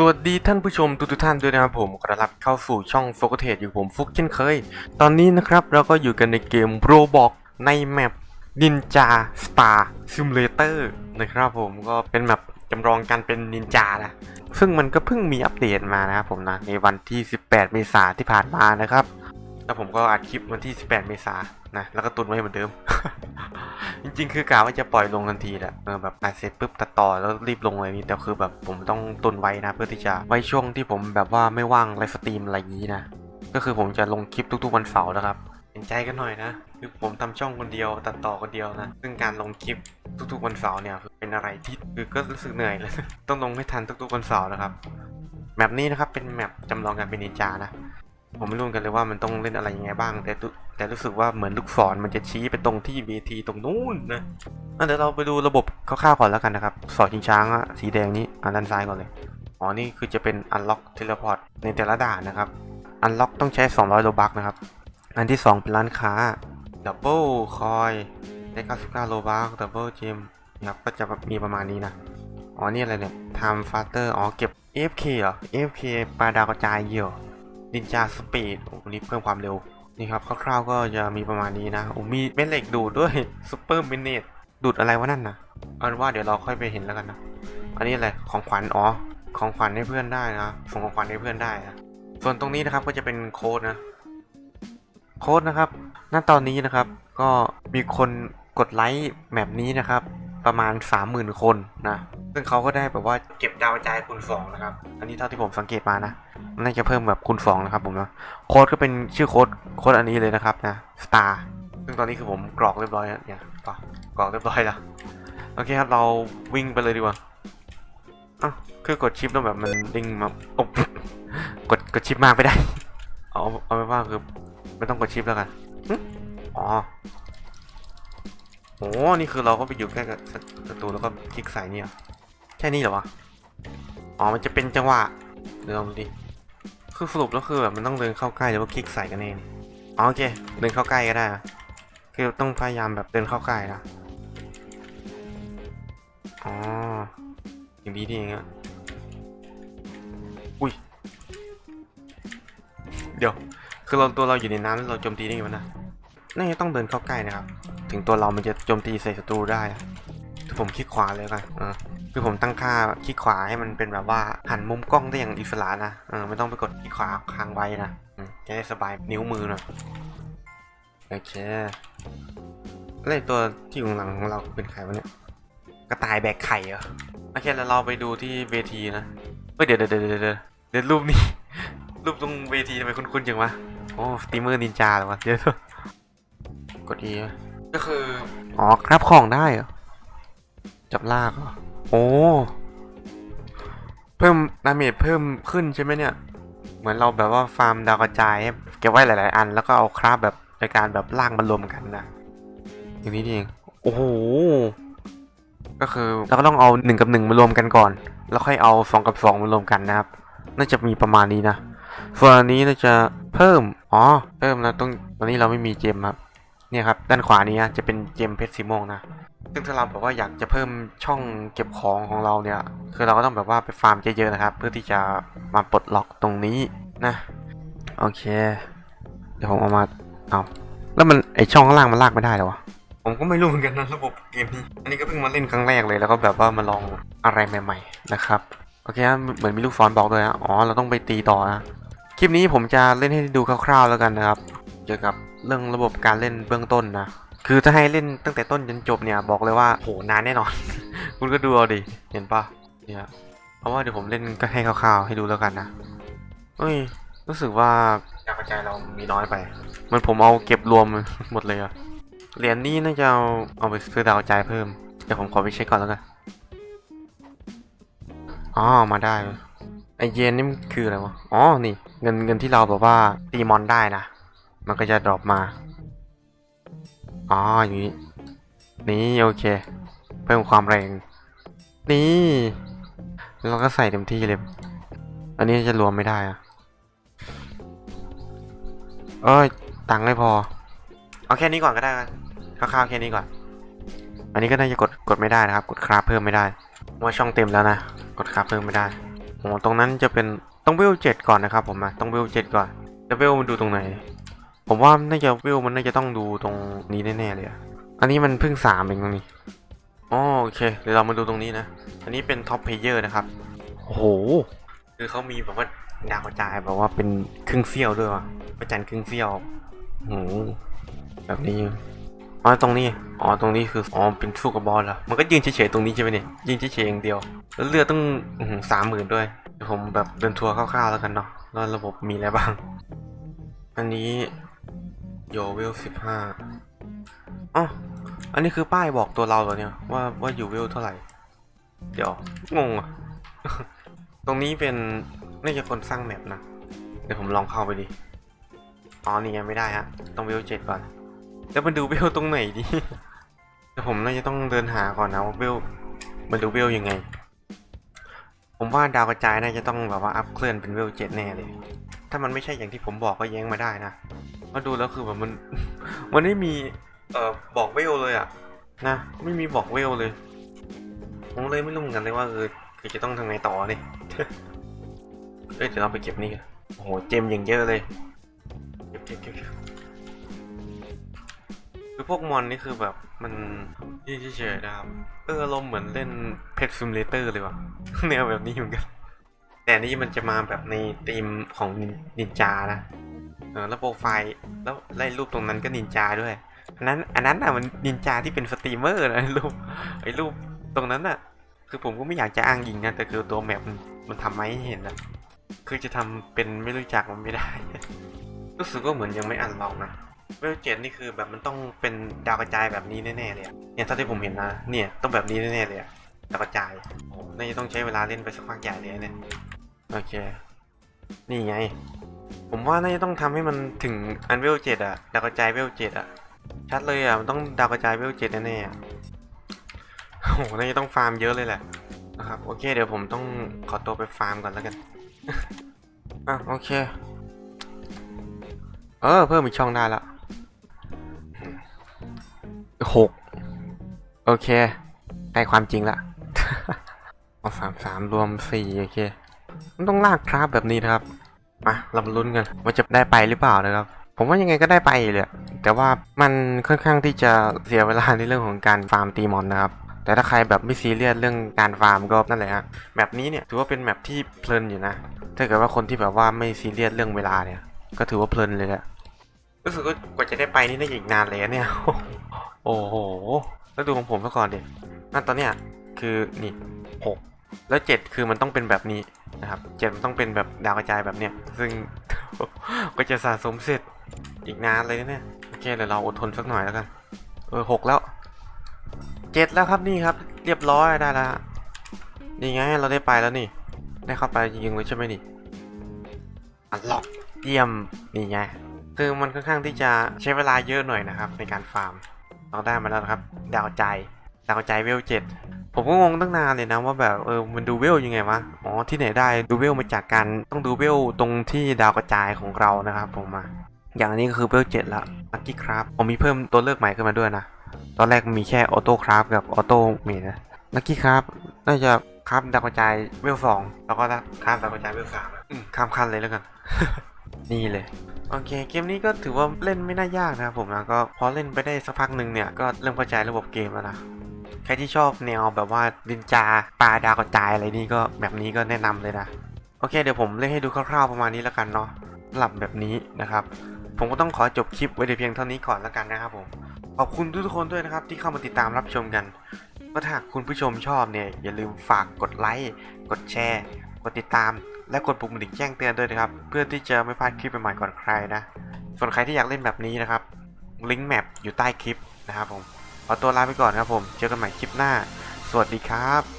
สวัสดีท่านผู้ชมทุกท่านด้วยนะครับผมขอต้อนรับเข้าสู่ช่องโฟกัสเทอยู่ผมฟุกเช่นเคย ตอนนี้นะครับเราก็อยู่กันในเกมโรบอกในแมป Ninja Star Simulator นะครับผมก็เป็นแมปจำลองการเป็นนินจานะซึ่งมันก็เพิ่งมีอัปเดตมานะครับผมนะ ในวันที่ 18 เมษาที่ผ่านมานะครับ แล้วผมก็อัดคลิปวันที่ 18 เมษานนะแล้วก็ตุนไว้เหมือนเดิม จริงคือกะว่าจะปล่อยลงทันทีแหละเออแบบอัดเสร็จปุ๊บตัดต่อแล้วรีบลงเลยนี่แต่คือแบบผมต้องตุนไว้นะ เพื่อที่จะไว้ช่วงที่ผมแบบว่าไม่ว่างไลฟ์สตรีมอะไรอย่างนี้นะ ก็คือผมจะลงคลิปทุกๆวันเสาร์นะครับเห็นใจกันหน่อยนะคือผมทำช่องคนเดียวตัดต่อคนเดียวนะซึ่งการลงคลิปทุกๆวันเสาร์เนี่ยคือเป็นอะไรที่คือก็รู้สึกเหนื่อยเลยต้องลงให้ทันทุกๆวันเสาร์นะครับแมปนี้นะครับเป็นแมปจำลองการเป็นนินจานะ ผมไม่รู้กันเลยว่ามันต้องเล่นอะไรยังไงบ้าง แต่แต่รู้สึกว่าเหมือนลูกศรมันจะชี้ไปตรงที่เวทีตรงนู้นนะเดี๋ยวเราไปดูระบบคร่าวๆก่อนแล้วกันนะครับ สอดชิงช้างอะสีแดงนี้อะด้านซ้ายก่อนเลย อ๋อ นี่คือจะเป็น unlock teleport ในแต่ละด่านนะครับ unlock ต้องใช้ 200โลบักนะครับ อันที่ 2 เป็นร้านค้า double coin ได้99โลบัก double gem นะครับ ก็จะมีประมาณนี้นะ อ๋อ นี่อะไรเนี่ย time faster อ๋อ เก็บ AFK เหรอ AFK ปลาดาวกระจายเหี่ยว นินจาสปีดโอ้นี่เพิ่มความเร็ว นี่ครับคร่าวๆก็จะมีประมาณนี้นะโอ้มีเม็ดเหล็กดูดด้วยซูเปอร์มินเนตดูดอะไรวะนั่นนะเอาเป็นว่าเดี๋ยวเราค่อยไปเห็นแล้วกันนะ อันนี้อะไรของขวัญอ๋อของขวัญให้เพื่อนได้นะส่งของขวัญให้เพื่อนได้นะส่วนตรงนี้นะครับก็จะเป็นโค้ดนะ โค้ดนะครับ ณตอนนี้นะครับ ก็มีคนกดไลค์แมปนี้นะครับ ประมาณ 30,000 คนนะ ซึ่งเขาก็ได้แบบว่าเก็บดาวกระจายคูณ2นะครับ อันนี้เท่าที่ผมสังเกตมานะ น่าจะเพิ่มแบบคูณ2นะครับผมนะโค้ดก็เป็นชื่อโค้ดโค้ดอันนี้เลยนะครับนะ star ซึ่งตอนนี้คือผมกรอกเรียบร้อยแล้วเนี่ยก็กรอกเรียบร้อยแล้วโอเคครับเราวิ่งไปเลยดีกว่าอ้าวคือกดชิปแล้วแบบมันดิ้งมาโอ๊บกดกดชิปมากไม่ได้เอาเอาไปนว่าคือไม่ต้องกดชิปแล้วกันอ๋อโอ้นี่คือเราก็ไปอยู่ใกล้กับศัตรูแล้วก็คลิกใส่เนี่ยแค่นี้เหรอวะอ๋อมันจะเป็นจังหวะเดี๋ยวลองดูดิ คือสรุปแล้วคือแบบมันต้องเดินเข้าใกล้หรือว่าคลิกใส่กันเองอ๋อโอเค เดินเข้าใกล้ก็ได้นะคือต้องพยายามแบบเดินเข้าใกล้นะอ๋ออย่างนี้นี่เองอะอุ้ย เดี๋ยว คือเราตัวเราอยู่ในน้ำแล้วเราโจมตีได้ไงวะนะน่าจะต้องเดินเข้าใกล้นะครับ ถึงตัวเรามันจะโจมตีใส่ศัตรูได้ถ้าผมคลิกขวาเลยกันเออ คือผมตั้งค่าคลิกขวาให้มันเป็นแบบว่าหันมุมกล้องได้อย่างอิสระนะเออไม่ต้องไปกดคลิกขวาค้างไว้นะจะได้สบายนิ้วมือหน่อยโอเคแล้วไอ้ตัวที่อยู่หลังของเราเป็นใครวะเนี่ยกระต่ายแบกไข่เหรอโอเคแล้วเราไปดูที่เวทีนะเฮ้ยเดี๋ยวเดี๋ยวเดี๋ยวเดี๋ยวเดี๋ยวรูปนี้ รูปตรงเวทีทำไมคุ้นๆจังวะโอ้สตรีมเมอร์นินจาเหรอวะเดี๋ยวกด E ไหมก็คือ อ๋อครับของได้เหรอจับลากเหรอ โอ้เพิ่มดาเมจเพิ่มขึ้นใช่ไหมเนี่ย เหมือนเราแบบว่าฟาร์มดาวกระจายเก็บไว้หลาย ๆ อัน แล้วก็เอาคราฟแบบในการแบบลากมารวมกันนะอย่างนี้เองโอ้โหก็คือเราก็ต้องเอาหนึ่งกับหนึ่งมารวมกันก่อน แล้วค่อยเอาสองกับสองมารวมกันนะครับ น่าจะมีประมาณนี้นะส่วนอันนี้น่าจะเพิ่มอ๋อเพิ่มนะต้องตอนนี้เราไม่มีเจมครับ เนี่ยครับด้านขวานี้จะเป็นเจมเพชรสีม่วงนะ ซึ่งถ้าเราแบบว่าอยากจะเพิ่มช่องเก็บของของเราเนี่ย คือเราก็ต้องแบบว่าไปฟาร์มเยอะๆนะครับ เพื่อที่จะมาปลดล็อกตรงนี้นะ โอเค เดี๋ยวผมเอามาเอาแล้วมันไอช่องข้างล่างมันลากไม่ได้หรอวะผมก็ไม่รู้เหมือนกันนะระบบเกมนี้ อันนี้ก็เพิ่งมาเล่นครั้งแรกเลยแล้วก็แบบว่ามาลองอะไรใหม่ ๆ นะครับโอเคนะเหมือนมีลูกศรบอกเลยนะอ๋อเราต้องไปตีต่อนะคลิปนี้ผมจะเล่นให้ดูคร่าวๆแล้วกันนะครับ เกี่ยวกับ เรื่องระบบการเล่นเบื้องต้นนะ คือถ้าให้เล่นตั้งแต่ต้นจนจบเนี่ยบอกเลยว่าโหนานแน่นอน คุณก็ดูเอาดิ เห็นปะเนี่ยเพราะว่าเดี๋ยวผมเล่นก็ให้คร่าวๆให้ดูแล้วกันนะเอ้ย รู้สึกว่าการกระจายเรามีน้อยไป มันผมเอาเก็บรวมหมดเลยอะเหรียญนี้น่าจะเอาเอาไปซื้อดาวกระจายเพิ่ม เดี๋ยวผมขอไปเช็คก่อนแล้วกัน อ๋อ มาได้ไอเยนนี่มันคืออะไรวะ อ๋อ นี่ เงินเงินที่เราแบบว่าตีมอนได้นะ มันก็จะดรอปมา อ๋ออย่างนี้ นี่โอเค เพิ่มความแรง นี่เราก็ใส่เต็มที่เลย อันนี้จะรวมไม่ได้อะเอ้ย ตังค์ไม่พอ เอาแค่นี้ก่อนก็ได้ครับคร่าวๆแค่นี้ก่อน อันนี้ก็น่าจะกดกดไม่ได้นะครับ กดคราฟเพิ่มไม่ได้ว่าช่องเต็มแล้วนะ กดคราฟเพิ่มไม่ได้โอ้ตรงนั้นจะเป็นต้องเวลเจ็ดก่อนนะครับผมนะต้องเวลเจ็ดก่อนจะเวลมันดูตรงไหน ผมว่าน่าจะเวลมันน่าจะต้องดูตรงนี้แน่ๆเลยอะอันนี้มันเพิ่งสามเองตรงนี้อ๋อโอเคเดี๋ยวเรามาดูตรงนี้นะ อันนี้เป็นท็อปเพลเยอร์นะครับ โอ้โห คือเขามีแบบว่าดาวกระจายแบบว่าเป็นครึ่งเสี้ยวด้วยว่ะประจันทร์ครึ่งเสี้ยวโอ้โหแบบนี้อ๋อตรงนี้ อ๋อตรงนี้คือ อ๋อเป็นสู้กับบอลเหรอ มันก็ยืนเฉยๆตรงนี้ใช่ไหมเนี่ย ยืนเฉยๆอย่างเดียว แล้วเลือดต้องสามหมื่นด้วยเดี๋ยวผมแบบเดินทัวร์คร่าวๆแล้วกันเนาะแล้วระบบมีอะไรบ้าง อันนี้ โยเวลสิบห้าอ๋ออันนี้คือป้ายบอกตัวเราเหรอเนี่ย ว่าว่าอยู่เวลเท่าไหร่ เดี๋ยว งงอะ ตรงนี้เป็นน่าจะคนสร้างแมปนะ เดี๋ยวผมลองเข้าไปดิ อ๋อ นี่ยังไม่ได้ฮะ ต้องเวลเจ็ดก่อน แล้วมันดูเวลตรงไหนดิแต่ผมน่าจะต้องเดินหาก่อนนะว่าเวลมันดูเวลยังไง ผมว่าดาวกระจายน่าจะต้องแบบว่าอัพเคลื่อนเป็นเวลเจ็ดแน่เลย ถ้ามันไม่ใช่อย่างที่ผมบอกก็แย้งมาได้นะ มาดูแล้วคือแบบมัน มันไม่มีเอ่อบอกเวลเลยอะนะไม่มีบอกเวลเลยผมเลยไม่รู้เหมือนกันเลยว่าเออคือจะต้องทำไงต่อเนี่ยเอ้ยเดี๋ยวเราไปเก็บนี่กันโอ้โหเจมอย่างเยอะเลยเก็บเก็บเก็บคือพวกมอนนี่คือแบบมันยี่เฉยๆนะครับเอออารมณ์เหมือนเล่นเพ t ซิมเลเตอร์เลยว่ะแนวแบบนี้เหมือนกัน แต่นี่มันจะมาแบบในธีมของนินจานะ เออแล้วโปรไฟล์แล้วไล่รูปตรงนั้นก็นินจาด้วยอันนั้นอันนั้นอะมันนินจาที่เป็นสตรีมเมอร์นะรูปไอ้รูปตรงนั้นอะ คือผมก็ไม่อยากจะอ้างยิงนะแต่คือตัวแมปมันทำมาให้เห็นนะคือจะทำเป็นไม่รู้จักมันไม่ได้รู้สึกว่าเหมือนยังไม่อันล็อกนะเวลเจ็ดนี่คือแบบมันต้องเป็นดาวกระจายแบบนี้แน่ๆเลยเนี่ยถ้าที่ผมเห็นนะเนี่ยต้องแบบนี้แน่ๆเลยดาวกระจายโอ้น่าจะต้องใช้เวลาเล่นไปสักพักใหญ่เลยเนี่ยโอเค นี่ไง ผมว่าน่าจะต้องทำให้มันถึงอันเวลเจ็ดอะดาวกระจายเวลเจ็ดอะชัดเลยอะมันต้องดาวกระจายเวลเจ็ดแน่ๆอะโอ้โหน่าจะต้องฟาร์มเยอะเลยแหละนะครับโอเค เดี๋ยวผมต้องขอตัวไปฟาร์มก่อนแล้วกันอะโอเค เออเพิ่มอีกช่องได้ละหกโอเคได้ความจริงละเอาสามสามรวมสี่โอเค มันต้องลากคราฟแบบนี้นะครับ มาเรามาลุ้นกันว่าจะได้ไปหรือเปล่านะครับ ผมว่ายังไงก็ได้ไปเลยแต่ว่ามันค่อนข้างที่จะเสียเวลาในเรื่องของการฟาร์มตีมอนนะครับแต่ถ้าใครแบบไม่ซีเรียสเรื่องการฟาร์มก็นั่นแหละฮะแมปนี้เนี่ยถือว่าเป็นแมปที่เพลินอยู่นะ ถ้าเกิดว่าคนที่แบบว่าไม่ซีเรียสเรื่องเวลาเนี่ย ก็ถือว่าเพลินเลยแหละรู้สึกว่ากว่าจะได้ไปนี่น่าจะอีกนานเลยเนี่ย โอ้โห แล้วดูของผมซะก่อนดินั่นตอนเนี้ยคือนี่หกแล้วเจ็ดคือมันต้องเป็นแบบนี้ นะครับเจ็ดมันต้องเป็นแบบดาวกระจายแบบเนี้ย ซึ่ง ก็จะสะสมเสร็จอีกนานเลยเนี่ยโอเคเดี๋ยวเราอดทนสักหน่อยแล้วกัน เออหกแล้วเจ็ดแล้วครับนี่ครับ เรียบร้อยได้แล้วนี่ไงเราได้ไปแล้วนี่ ได้เข้าไปจริงเลยใช่ไหมนี่อันล็อกเยี่ยมนี่ไงคือมันค่อนข้างที่จะใช้เวลาเยอะหน่อยนะครับ ในการฟาร์มเราได้มาแล้วครับ ดาวใจดาวใจเวลเจ็ด ผมก็งงตั้งนานเลยนะว่าแบบเออมันดูเวลยังไงวะอ๋อที่ไหนได้ดูเวลมาจากการต้องดูเวลตรงที่ดาวกระจายของเรานะครับผมมาอย่างนี้ก็คือเวลเจ็ดละลักกี้ครับผมมีเพิ่มตัวเลือกใหม่ขึ้นมาด้วยนะตอนแรกมีแค่ออโต้คราฟกับออโต้เมดนะลักกี้ครับน่าจะคราฟดาวกระจายเวลสองแล้วก็คราฟดาวกระจายเวลสามข้ามขั้นเลยแล้วกัน นี่เลยโอเคเกมนี้ก็ถือว่าเล่นไม่น่ายากนะครับผมนะก็พอเล่นไปได้สักพักหนึ่งเนี่ยก็เริ่มเข้าใจระบบเกมแล้วนะ ครที่ชอบแนวแบบว่าดินจาปลาดาวกระจายอะไรนี่ก็แบบนี้ก็แนะนำเลยนะ โอเคเดี๋ยวผมเล่นให้ดูคร่าวๆประมาณนี้แล้วกันเนาะหรับแบบนี้นะครับ ผมก็ต้องขอจบคลิปไว้แต่เพียงเท่านี้ก่อนแล้วกันนะครับผม ขอบคุณทุกคนด้วยนะครับ ที่เข้ามาติดตามรับชมกันก็ถ้าคุณผู้ชมชอบเนี่ยอย่าลืมฝากกดไลค์กดแชร์กดติดตาม และกดปุ่มกระดิ่งแจ้งเตือนด้วยนะครับ เพื่อที่จะไม่พลาดคลิปใหม่ๆก่อนใครนะ ส่วนใครที่อยากเล่นแบบนี้นะครับลิงก์แมปอยู่ใต้คลิปนะครับผม ขอตัวลาไปก่อนครับผม เจอกันใหม่คลิปหน้า สวัสดีครับ